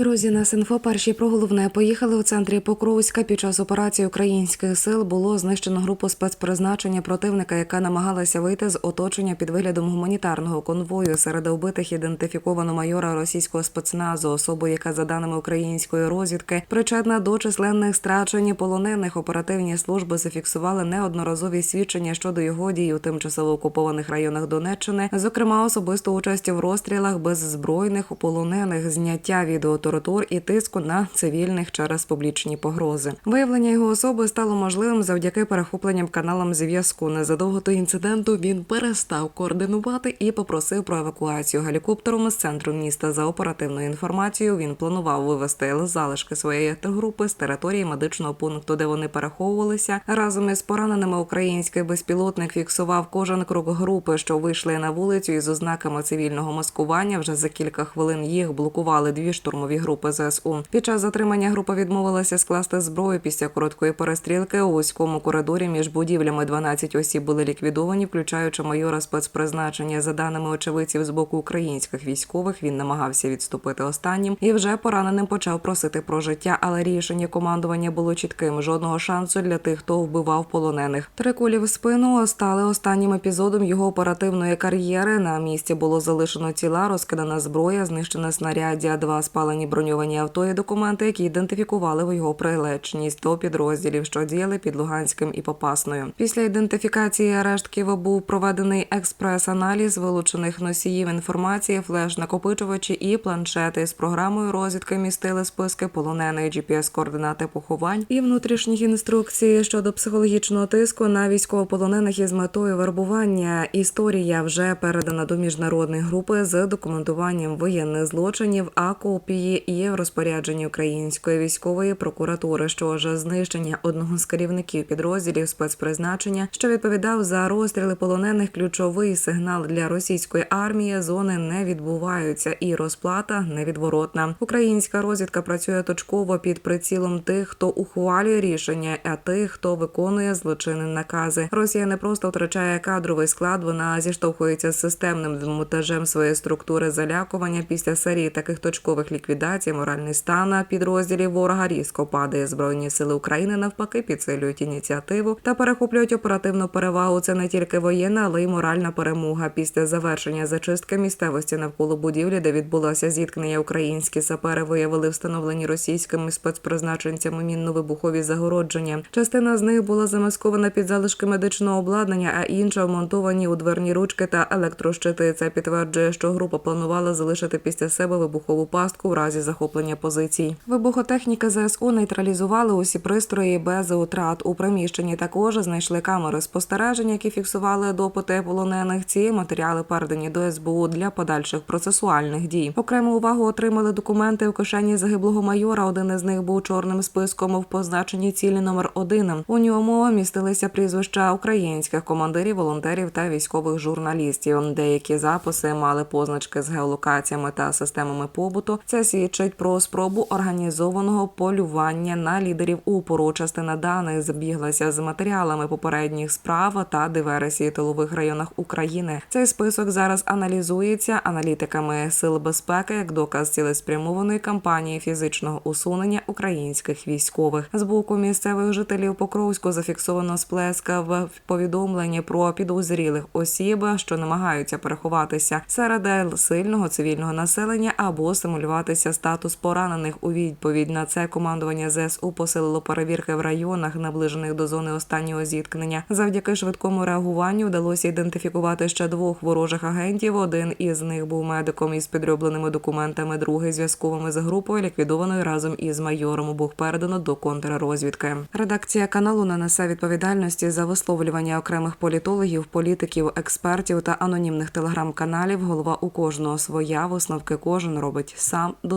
Друзі, на Синфо перші про головне поїхали у центрі Покровська. Під час операції українських сил було знищено групу спецпризначення противника, яка намагалася вийти з оточення під виглядом гуманітарного конвою. Серед вбитих ідентифіковано майора російського спецназу, особу, яка за даними української розвідки причетна до численних страчень полонених. Оперативні служби зафіксували неодноразові свідчення щодо його дій у тимчасово окупованих районах Донеччини, зокрема особисту участь в розстрілах беззбройних полонених, зняття відеотортур і тиску на цивільних через публічні погрози. Виявлення його особи стало можливим завдяки перехопленням каналам зв'язку. Незадовго до інциденту він перестав координувати і попросив про евакуацію гелікоптером з центру міста. За оперативною інформацією він планував вивести залишки своєї групи з території медичного пункту, де вони переховувалися. Разом із пораненими український безпілотник фіксував кожен крок групи, що вийшли на вулицю із ознаками цивільного маскування. Вже за кілька хвилин їх блокували дві штурмові групи ЗСУ. Під час затримання група відмовилася скласти зброю після короткої перестрілки у вузькому коридорі між будівлями. 12 осіб були ліквідовані, включаючи майора спецпризначення. За даними очевидців з боку українських військових, він намагався відступити останнім і вже пораненим почав просити про життя, але рішення командування було чітким. Жодного шансу для тих, хто вбивав полонених. Три кулі в спину стали останнім епізодом його оперативної кар'єри. На місці було залишено тіла, розкидана зброя, знищене снаряддя, два спалені броньовані авто і документи, які ідентифікували його прилечність до підрозділів, що діяли під Луганським і Попасною. Після ідентифікації арештків був проведений експрес-аналіз вилучених носіїв інформації, флеш-накопичувачі і планшети з програмою розвідки містили списки полонених, GPS-координати поховань і внутрішніх інструкцій щодо психологічного тиску на військовополонених із метою вербування. Історія вже передана до міжнародної групи з документуванням воєнних злочинів, а копії є в розпорядженні української військової прокуратури. Що ж знищення одного з керівників підрозділів спецпризначення, що відповідав за розстріли полонених, ключовий сигнал для російської армії. Зони не відбуваються, і розплата невідворотна. Українська розвідка працює точково під прицілом тих, хто ухвалює рішення, а тих, хто виконує злочинні накази. Росія не просто втрачає кадровий склад, вона зіштовхується з системним демонтажем своєї структури залякування після серії таких точкових ліквідацій. Моральний стан підрозділів ворога різко падає. Збройні сили України навпаки підсилюють ініціативу та перехоплюють оперативну перевагу. Це не тільки воєнна, але й моральна перемога. Після завершення зачистки місцевості навколо будівлі, де відбулося зіткнення, українські сапери виявили встановлені російськими спецпризначенцями мінно-вибухові загородження. Частина з них була замаскована під залишки медичного обладнання, а інша вмонтовані у дверні ручки та електрощити. Це підтверджує, що група планувала залишити після себе вибухову пастку в разі захоплення позицій. Вибухотехніка ЗСУ нейтралізували усі пристрої без утрат. У приміщенні також знайшли камери спостереження, які фіксували допити полонених. Ці матеріали передані до СБУ для подальших процесуальних дій. Окрему увагу отримали документи у кишені загиблого майора. Один із них був чорним списком в позначенні цілі номер один. У ньому містилися прізвища українських командирів, волонтерів та військових журналістів. Деякі записи мали позначки з геолокаціями та системами побуту. Це свідчить про спробу організованого полювання на лідерів упору. Частина даних збіглася з матеріалами попередніх справ та диверсії тилових районах України. Цей список зараз аналізується аналітиками сил безпеки як доказ цілеспрямованої кампанії фізичного усунення українських військових. З боку місцевих жителів Покровську зафіксовано сплеска в повідомленні про підозрілих осіб, що намагаються переховатися серед сильного цивільного населення або симулюватися статус поранених. У відповідь на це командування ЗСУ посилило перевірки в районах, наближених до зони останнього зіткнення. Завдяки швидкому реагуванню вдалося ідентифікувати ще двох ворожих агентів. Один із них був медиком із підробленими документами, другий зв'язковими з групою, ліквідованою разом із майором. Обох передано до контррозвідки. Редакція каналу не несе відповідальності за висловлювання окремих політологів, політиків, експертів та анонімних телеграм-каналів. Голова у кожного своя висновки кожен робить сам.